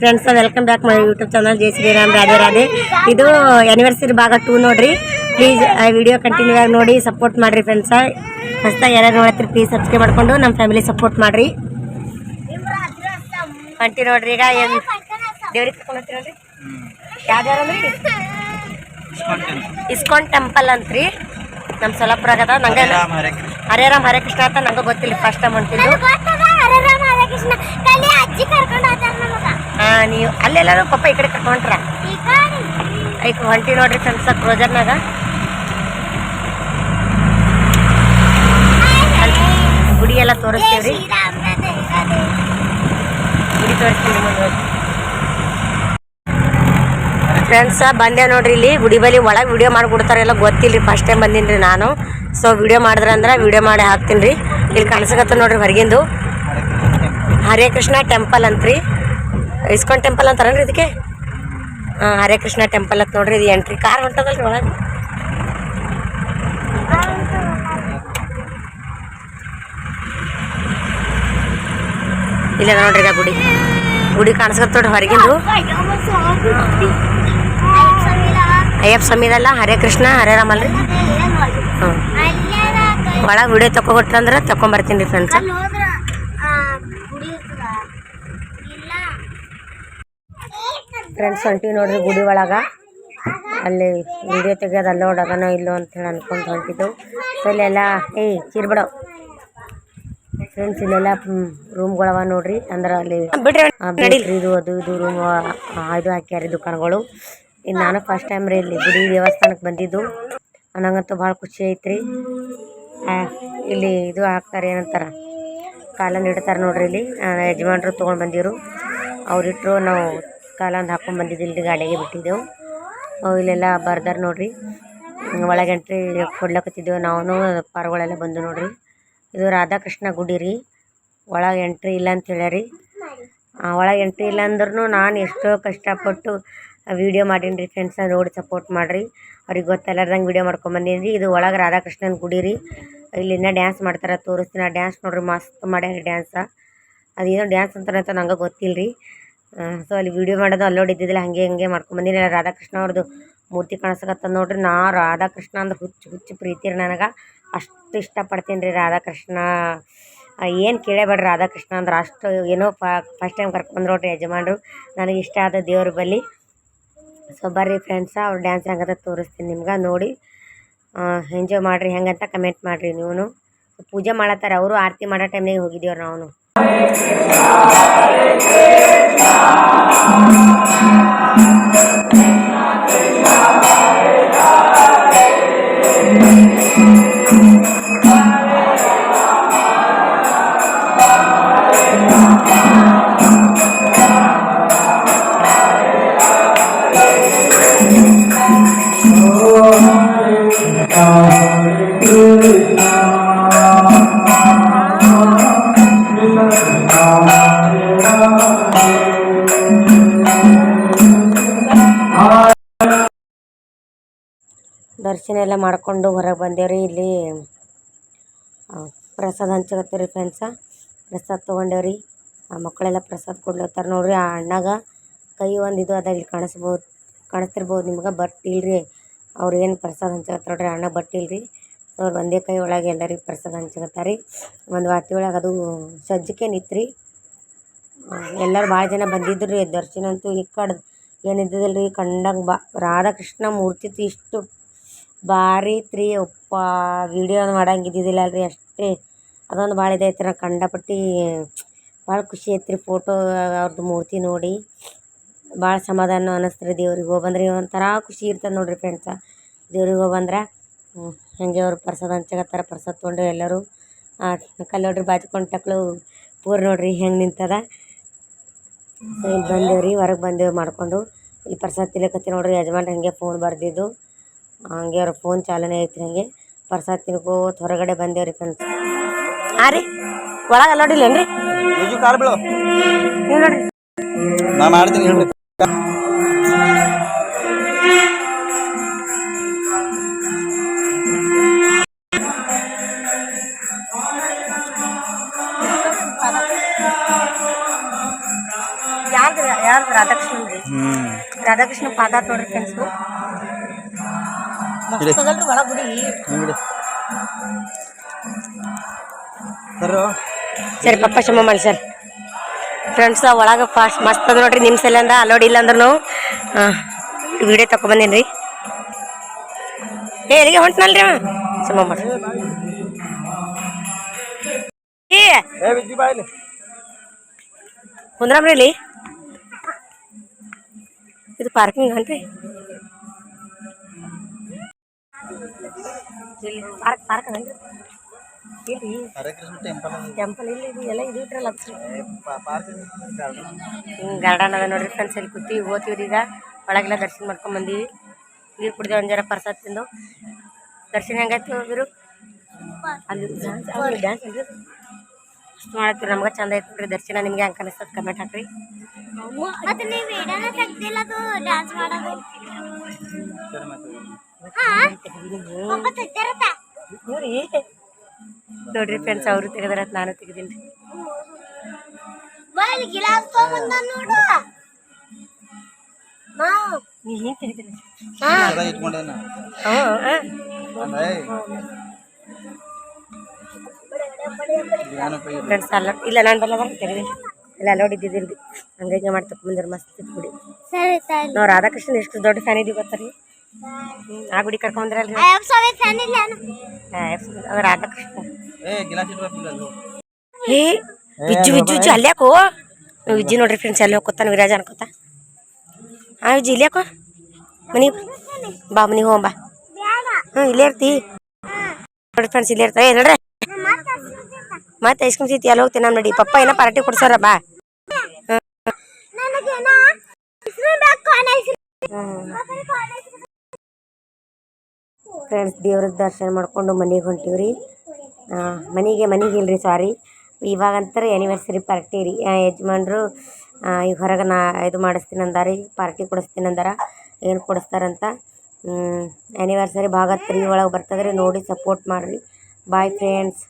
Friends welcome back my YouTube channel Jai Shriram Radhe Radhe ಇದು anniversary ಭಾಗ two ನೋಡ್ರಿ. Please ಆ video continue ಆಗಿ ನೋಡಿ ಸಪೋರ್ಟ್ ಮಾಡ್ರಿ ಫ್ರೆಂಡ್ಸ ಹೊಸ್ದಾಗಿ ಯಾರ್ಯಾರು ನೋಡತ್ತೀರಿ ಪ್ಲೀಸ್ ಸಬ್ಸ್ಕ್ರೈಬ್ ಮಾಡ್ಕೊಂಡು ನಮ್ಮ ಫ್ಯಾಮಿಲಿ ಸಪೋರ್ಟ್ ಮಾಡ್ರಿ. ಕಂಟಿ ನೋಡ್ರಿ ಈಗ ಏನು ದೇವ್ರಿಗೆ ಯಾವ್ದಾರು ಅಂದ್ರಿ? ಇಸ್ಕಾನ್ ಟೆಂಪಲ್ ಅಂತ್ರಿ. ನಮ್ಮ ಸೊಲಾಪುರ ಅದ ನಂಗೆ ರಾಮ್ ಹರೇ ಕೃಷ್ಣ. ಹರೇ ರಾಮ್ ಹರೇ ಕೃಷ್ಣ ಅಂತ ನಂಗೆ ಗೊತ್ತಿಲ್ಲ ಫಸ್ಟ್ ಟೈಮ್ ಹೊಂಟಿದ್ದು ಕೃಷ್ಣ ಕಲಿ ಅಜ್ಜಿ ಕರ್ಕೊಂಡು ಹೋಗ್ತಾರ ನಮಗ ಹಾ ನೀವು ಅಲ್ಲೆಲ್ಲಾರು ಪಪ್ಪ ಈ ಕಡೆ ಕರ್ಕೊಂಡ್ರ ಐಕ್ ಹೊಂಟಿ ನೋಡ್ರಿ ಫ್ರೆಂಡ್ಸ ಕ್ರೋಜರ್ನಾಗ ಗುಡಿ ಎಲ್ಲ ತೋರಿಸ್ತೀವ್ರಿ. ಗುಡಿ ತೋರಿಸ್ತೀವಿ ಫ್ರೆಂಡ್ಸ ಬಂದೆ ನೋಡ್ರಿ ಇಲ್ಲಿ. ಗುಡಿ ಬಲಿ ಒಳಗೆ ವಿಡಿಯೋ ಮಾಡಿಕೊಡ್ತಾರೆ ಎಲ್ಲ. ಗೊತ್ತಿಲ್ಲರಿ ಫಸ್ಟ್ ಟೈಮ್ ಬಂದೀನಿ ರೀ ನಾನು. ಸೊ ವಿಡಿಯೋ ಮಾಡಿದ್ರೆ ಅಂದ್ರೆ ವಿಡಿಯೋ ಮಾಡಿ ಹಾಕ್ತೀನಿ ರೀ ಇಲ್ಲಿ ಕಾಣಿಸಕತ್ತ ನೋಡ್ರಿ ಹೊರಗಿಂದು. ಹರೇ ಕೃಷ್ಣ ಟೆಂಪಲ್ ಅಂತ್ರಿ. ಇಸ್ಕಾನ್ ಟೆಂಪಲ್ ಅಂತಾರನ್ರಿ ಇದಕ್ಕೆ? ಹಾಂ, ಹರೇ ಕೃಷ್ಣ ಟೆಂಪಲ್ ಅಂತ ನೋಡ್ರಿ, ಇದು ಎಂಟ್ರಿ ಕಾರ್ ಹೊಂಟದಲ್ರಿ ಒಳಗೆ. ಇಲ್ಲ ನೋಡ್ರಿ ಈಗ ಗುಡಿ. ಗುಡಿ ಕಾಣಿಸ್ಕೊತೋಡ್ರಿ ಹೊರಗಿಂದು. ಅಯ್ಯಪ್ಪ ಸಮೀದಲ್ಲ ಹರೇ ಕೃಷ್ಣ, ಹರೇ ರಾಮ್ ಅಲ್ರಿ? ಹ್ಞೂ ಒಳಗೆ ವಿಡಿಯೋ ತಗೊಬಿಟ್ರಂದ್ರೆ ತಗೊಂಬರ್ತೀನಿ ರೀ ಫ್ರೆಂಡ್ಸ್ ಫ್ರೆಂಡ್ಸ್ ಹೊಂಟಿವಿ ನೋಡ್ರಿ ಗುಡಿ ಒಳಗೆ. ಅಲ್ಲಿ ವಿಡಿಯೋ ತೆಗಿಯೋದು ಅಲ್ಲೋ ಡಗನೋ ಇಲ್ಲೋ ಅಂತೇಳಿ ಅನ್ಕೊಂಡು ಹೊಂಟಿದ್ದೆವು ಸೊ ಇಲ್ಲೆಲ್ಲ ಏಯ್ ಚೀರ್ಬಿಡೋ ಫ್ರೆಂಡ್ಸ್ ಇಲ್ಲೆಲ್ಲ ರೂಮ್ಗಳವ ನೋಡ್ರಿ. ಅಂದ್ರೆ ಅಲ್ಲಿ ಬಿಡ್ರಿ ಬೇಕ್ರಿ ಇದು ಅದು ಇದು ರೂಮ್ ಇದು ಹಾಕ್ಯಾರಿ ದುಕಾನ್ಗಳು. ಇನ್ನು ನಾನು ಫಸ್ಟ್ ಟೈಮ್ ರೀ ಇಲ್ಲಿ ಗುಡಿ ದೇವಸ್ಥಾನಕ್ಕೆ ಬಂದಿದ್ದು. ನನಗಂತೂ ಭಾಳ ಖುಷಿ ಐತ್ರಿ. ಆ, ಇಲ್ಲಿ ಇದು ಹಾಕ್ತಾರೆ ಏನಂತಾರ? ಕಾಲನ್ನು ಇಡ್ತಾರೆ ನೋಡ್ರಿ ಇಲ್ಲಿ. ಯಜಮಾನ್ರು ತೊಗೊಂಡು ಬಂದಿರು. ಅವ್ರಿಟ್ರು ನಾವು ಕಾಲಂದು ಹಾಕೊಂಡು ಬಂದಿದ್ದು ಇಲ್ಲಿ ಗಾಡಿಗೆ ಬಿಟ್ಟಿದ್ದೆವು. ಅವು ಇಲ್ಲೆಲ್ಲ ಬರ್ದಾರ ನೋಡ್ರಿ. ಒಳಗೆ ಎಂಟ್ರಿ ಕೊಡ್ಲಕತ್ತಿದ್ದೆವು ನಾವು ಪಾರ್ಗಳೆಲ್ಲ ಬಂದು ನೋಡ್ರಿ. ಇದು ರಾಧಾಕೃಷ್ಣ ಗುಡಿ ರೀ. ಒಳಗೆ ಎಂಟ್ರಿ ಇಲ್ಲ ಅಂತ ಹೇಳ್ಯಾರಿ. ಒಳಗೆ ಎಂಟ್ರಿ ಇಲ್ಲ ಅಂದ್ರೂ ನಾನು ಎಷ್ಟೋ ಕಷ್ಟಪಟ್ಟು ವೀಡಿಯೋ ಮಾಡೀನಿ ರೀ ಫ್ರೆಂಡ್ಸ್ನ ನೋಡಿ ಸಪೋರ್ಟ್ ಮಾಡಿರಿ. ಅವ್ರಿಗೆ ಗೊತ್ತಲ್ಲಾರ್ದಂಗೆ ವೀಡಿಯೋ ಮಾಡ್ಕೊಂಬಂದೀನಿ ರೀ ಇದು ಒಳಗೆ ರಾಧಾಕೃಷ್ಣನ ಗುಡಿ ರೀ. ಇಲ್ಲಿನ ಡ್ಯಾನ್ಸ್ ಮಾಡ್ತಾರೆ, ತೋರಿಸ್ತೀನಿ. ಡ್ಯಾನ್ಸ್ ನೋಡ್ರಿ, ಮಸ್ತ್ ಮಾಡ್ಯಾರ ಡ್ಯಾನ್ಸ ಅದೇನೋ ಡ್ಯಾನ್ಸ್ ಅಂತಾರಂತ ಅಂತ ನಂಗೆ ಗೊತ್ತಿಲ್ಲ ರೀ ಸೊ ಅಲ್ಲಿ ವೀಡಿಯೋ ಮಾಡೋದು ಅಲ್ಲೋಡಿ ಇದ್ದಿದ್ದಿಲ್ಲ, ಹಾಗೆ ಹೀಗೆ ಮಾಡ್ಕೊಂಬಂದಿನಿ ರಾಧಾಕೃಷ್ಣ ಅವ್ರದ್ದು ಮೂರ್ತಿ ಕಾಣಿಸಕತ್ತದ ನೋಡ್ರಿ, ನಾ ರಾಧಾಕೃಷ್ಣ ಅಂದ್ರೆ ಹುಚ್ಚು ಹುಚ್ಚು ಪ್ರೀತಿ ರೀ ನನಗೆ. ಅಷ್ಟು ಇಷ್ಟಪಡ್ತೀನಿ ರೀ ರಾಧಾಕೃಷ್ಣ. ಏನು ಕೇಳೇಬೇಡ್ರಿ ರಾಧಾಕೃಷ್ಣ ಅಂದ್ರೆ, ಅಷ್ಟು ಏನೋ ಫಸ್ಟ್ ಟೈಮ್ ಕರ್ಕೊಂಡು ನೋಡ್ರಿ ಯಜಮಾನ್ರು. ನನಗೆ ಇಷ್ಟ ಆದ ದೇವ್ರ ಬಲ್ಲಿ. ಸೊ ಬರ್ರಿ ಫ್ರೆಂಡ್ಸ ಅವ್ರು ಡ್ಯಾನ್ಸ್ ಹೆಂಗದ ತೋರಿಸ್ತೀನಿ ನಿಮ್ಗೆ, ನೋಡಿ. ಎಂಜಾಯ್ ಮಾಡಿರಿ ಹೆಂಗಂತ ಕಮೆಂಟ್ ಮಾಡಿರಿ ನೀವು ಪೂಜೆ ಮಾಡತ್ತಾರೆ, ಅವರು ಆರತಿ ಮಾಡೋ ಟೈಮ್ನಾಗೆ ಹೋಗಿದ್ದೀವ್ರಿ ನಾವು ದರ್ಶನ ಎಲ್ಲ ಮಾಡ್ಕೊಂಡು ಹೊರಗೆ ಬಂದೇವ್ರಿ ಇಲ್ಲಿ. ಪ್ರಸಾದ ಹಂಚಕತ್ತೀವಿ ರೀ ಫ್ರೆಂಡ್ಸ ಪ್ರಸಾದ ತೊಗೊಂಡೇವ್ರಿ. ಆ, ಮಕ್ಕಳೆಲ್ಲ ಪ್ರಸಾದ ಕೊಡ್ಲತ್ತಾರ ನೋಡ್ರಿ. ಆ ಅಣ್ಣಾಗ ಕೈ ಒಂದು ಇದು ಅದ ಇಲ್ಲಿ ಕಾಣಿಸ್ಬೋದು, ಕಾಣಿಸ್ತಿರ್ಬೋದು ನಿಮ್ಗೆ ಬಟ್ ಇಲ್ರಿ. ಅವ್ರು ಏನು ಪ್ರಸಾದ ಹಂಚಕತ್ತ ನೋಡ್ರಿ ಅಣ್ಣ ಬಟ್ ಇಲ್ರಿ. ಸೊ ಅವ್ರು ಒಂದೇ ಕೈ ಒಳಗೆ ಎಲ್ಲರಿಗೆ ಪ್ರಸಾದ ಹಂಚಕತ್ತಾರ ಒಂದು ವಾಟಿ ಒಳಗೆ ಅದು ಸಜ್ಜಿಕೇನಿತ್ತು ರೀ ಎಲ್ಲರೂ ಭಾಳ ಜನ ಬಂದಿದ್ರು ರೀ ದರ್ಶನ ಅಂತೂ ಈ ಕಡ್ದು ಏನಿದ್ದಿಲ್ಲ ರೀ ಕಂಡಂಗೆ ಬಾ, ರಾಧಾಕೃಷ್ಣ ಮೂರ್ತಿ ಇಷ್ಟು ಭಾರಿ ಇತ್ತು ರೀ ಒಪ್ಪ ವಿಡಿಯೋ ಮಾಡಂಗೆ ಇದ್ದಿದ್ದಿಲ್ಲ ಅಲ್ರಿ ಅಷ್ಟೇ. ಅದೊಂದು ಭಾಳ ಇದೈತೆ ರೀ ಕಂಡಪಟ್ಟಿ ಭಾಳ ಖುಷಿ ಐತ್ರಿ ಫೋಟೋ ಅವ್ರದ್ದು ಮೂರ್ತಿ ನೋಡಿ. ಭಾಳ ಸಮಾಧಾನ ಅನ್ನಿಸ್ತು ರೀ ದೇವ್ರಿಗೆ ಹೋಗಿ ಬಂದ್ರೆ. ಒಂಥರ ಖುಷಿ ಇರ್ತದೆ ನೋಡಿರಿ ಫ್ರೆಂಡ್ಸ ದೇವ್ರಿಗೆ ಹೋಗಿ ಬಂದ್ರೆ ಹಾಗೆ ಅವ್ರು ಪ್ರಸಾದ ಹಂಚಕತ್ತಾರ ಪ್ರಸಾದ ತೊಗೊಂಡು ಎಲ್ಲರೂ ಕಲ್ಲು ನೋಡ್ರಿ ಬಾಚ್ಕೊಂಡು ಟಕ್ಳು ಪೂರ್ ನೋಡ್ರಿ ಹೆಂಗೆ ನಿಂತದ. ಸೊ ಇಲ್ಲಿ ಬಂದೇವ್ರಿ ಹೊರಗೆ ಬಂದೇವು ಮಾಡಿಕೊಂಡು. ಇಲ್ಲಿ ಪ್ರಸಾದ ತಿನ್ನಕತ್ತಿ ನೋಡ್ರಿ ಯಜಮಾನ್ರು ಹಾಗೆ ಫೋನ್ ಬರ್ದಿದ್ದು. ಹಂಗೆ ಅವ್ರ ಫೋನ್ ಚಾಲನೆ ಐತ್ರಿ ಹಂಗೆ. ಪ್ರಸಾದ ತಿನ್ಕೋತ ಹೊರಗಡೆ ಬಂದೇವ್ರಿ ಫ್ರೆಂಡ್ಸ್ ಹಾಂ ರೀ ಒಳಗೆ ಬೀಳು. ನೀವು ನೋಡ್ರಿ. ನಾ ಮಾಡ್ತೀನಿ ರಾಧಾಕೃಷ್ಣ ಪಾದ ನೋಡ್ರಿ ಫ್ರೆಂಡ್ಸು ಮಸ್ತ್ ಅದಲ್ರಿ ಒಳ ಗುಡಿ ಸರ್ ಪಪ್ಪ ಶಮ ಮಾಡಿ ಸರ್. ಫ್ರೆಂಡ್ಸ್ ಒಳಗೆ ಫಾಸ್ಟ್ ಮಸ್ತ್ ಅದ ನೋಡ್ರಿ ನಿಮ್ಮ ಸಲ ಅಲೋಡ್ ಇಲ್ಲ ಅಂದ್ರೂ ವಿಡಿಯೋ ತಗೊಬಂದೇನಿ ರೀ ಏ ಎಲ್ಲಿಗೆ ಹೊಂಟ್ನಲ್ರಿ ಶಮ ಮಾಡಿ. ಕುಂದ್ರಾಮ್ರಿ ಇಲ್ಲಿ. ಇದು ಪಾರ್ಕಿಂಗ್ ಅನ್ರಿ ಇಲ್ಲಿ ಪಾರ್ಕ್ ಪಾರ್ಕ್ ಅದನ್ರಿ ಕೃಷ್ಣ ಟೆಂಪಲ್ ಇಲ್ಲಿ ಇದು ಎಲ್ಲ ಇದು ಇಟ್ರಲ್ಲ ಹ್ಞೂ ಗಾರ್ಡನ್ ಅದ ನೋಡ್ರಿ ಫ್ರೆಂಡ್ಸ್ ಇಲ್ಲಿ ಕೂತೀವಿ ಹೋಗ್ತೀವ್ರಿ ಈಗ. ಒಳಗೆಲ್ಲ ದರ್ಶನ ಮಾಡ್ಕೊಂಡ್ ಬಂದೀವಿ. ನೀರು ಕುಡಿದೇವು ಒಂದು ಜರ ಪ್ರಸಾದ ತಿಂದು. ದರ್ಶನ ಹೆಂಗಾಯ್ತು ಹೋಗಿರು ಅಲ್ಲಿ ಡ್ಯಾನ್ಸ್ ಅಲ್ರಿ ಅಷ್ಟು ಮಾಡತ್ತೀವಿ ನಮ್ಗೆ ಚಂದ ಐತೆ ದರ್ಶನ. ನಿಮ್ಗೆ ಹಂಗೆ ಅನಿಸ್ತದೆ ಕಮೆಂಟ್ ಹಾಕ್ರಿ. ಮತ್ತೆ ನೀವು ತೆಗ್ದಿಲ್ಲ ಅದು ಡ್ಯಾನ್ಸ್ ಮಾಡೋದು. ಹಾ? ತೆಗ್ದಿರತ್ತ ನೋಡ್ರಿ ಫ್ರೆಂಡ್ಸ್ ಅವರು ತೆಗೆದ್ರ ನಾನು ತೆಗೆದೀನಿ. ಗಿಲಾಸ್ ತಗೊಂಬಂದ ನೋಡು. ನೀ ಫ್ರೆಂಡ್ಸ್ ಅಲ್ಲ ಇಲ್ಲ ನಾನು ಬಲ್ಲ ತೆಗೆದಿ ಇಲ್ಲ ಅಲ್ಲೋಡಿ ಇದ್ದಿದ್ದಿಲ್ರಿ ಹಂಗಾಗಿ ಮಾಡಿ ತಗೊಂಬಂದ್ರೆ ಮಸ್ತ್ ಇತ್ತು ಗುಡಿ ನಾವು ರಾಧಾಕೃಷ್ಣ ಎಷ್ಟು ದೊಡ್ಡ ಫ್ಯಾನ್ ಇದೀವಿ ರೀ? ಆ ಗುಡಿ ಇಲ್ಲ ಅದು ರಾಧಾಕೃಷ್ಣ. ಏ ವಿಜ್ಜು ವಿಜ್ಜು ವಿಜ್ಜು ಅಲ್ಲಿ ಯಾಕೋ ವಿಜ್ಜಿ ನೋಡ್ರಿ ಫ್ರೆಂಡ್ಸ್ ಅಲ್ಲಿ ಹೋಗ್ಕೊತಾನ ವಿರಾಜ ಅನ್ಕೋತ. ಹಾಂ ವಿಜ್ಜಿ ಇಲ್ಲಿ ಯಾಕೋ ಮನಿ ಬಾ. ಮನಿ ಹೋಗ್ ಬಾ. ಬೇಡ ಹ್ಞೂ ಇಲ್ಲೇ ಇರ್ತಿ. ನೋಡಿ ಫ್ರೆಂಡ್ಸ್ ಇಲ್ಲೇ ಇರ್ತಾರೆ. ಏ ನೋಡ್ರಿ. ಮತ್ತೆ ಐಸ್ ಕ್ರೀಮ್ ಸಿಗ್ತಿ ಅಲ್ಲಿ ಹೋಗ್ತೀನಿ ನಾನು ನೋಡಿ. ಪಪ್ಪ ಏನೋ ಪಾರ್ಟಿ ಕೊಡ್ಸಾರ ಬಾ. ನನಗೇನ ಹೆಸರು ಬೇಕು ಕಾಲೇಜ್ ಕಾಲೇಜ್ ಫ್ರೆಂಡ್ಸ್ ದೇವ್ರದ್ದು ದರ್ಶನ ಮಾಡಿಕೊಂಡು ಮನೆಗೆ ಹೊಂಟೀವ್ರಿ. ಮನೆಗೆ ಮನೆಗೆ ಇಲ್ರಿ ಸಾರಿ ಇವಾಗಂತರ ಆ್ಯನಿವರ್ಸರಿ ಪಾರ್ಟಿ ರೀ. ಯಜಮಾನ್ರು ಈಗ ಹೊರಗೆ ನಾ ಇದು ಮಾಡಿಸ್ತೀನಿ ಅಂದಾರಿ ಪಾರ್ಟಿ ಕೊಡಿಸ್ತೀನಿ ಅಂದಾರ ಏನು ಕೊಡಿಸ್ತಾರಂತ. ಆ್ಯನಿವರ್ಸರಿ ಭಾಗ ತ್ರೀ ಒಳಗೆ ಬರ್ತದ್ರಿ ನೋಡಿ ಸಪೋರ್ಟ್ ಮಾಡಿರಿ. Bye friends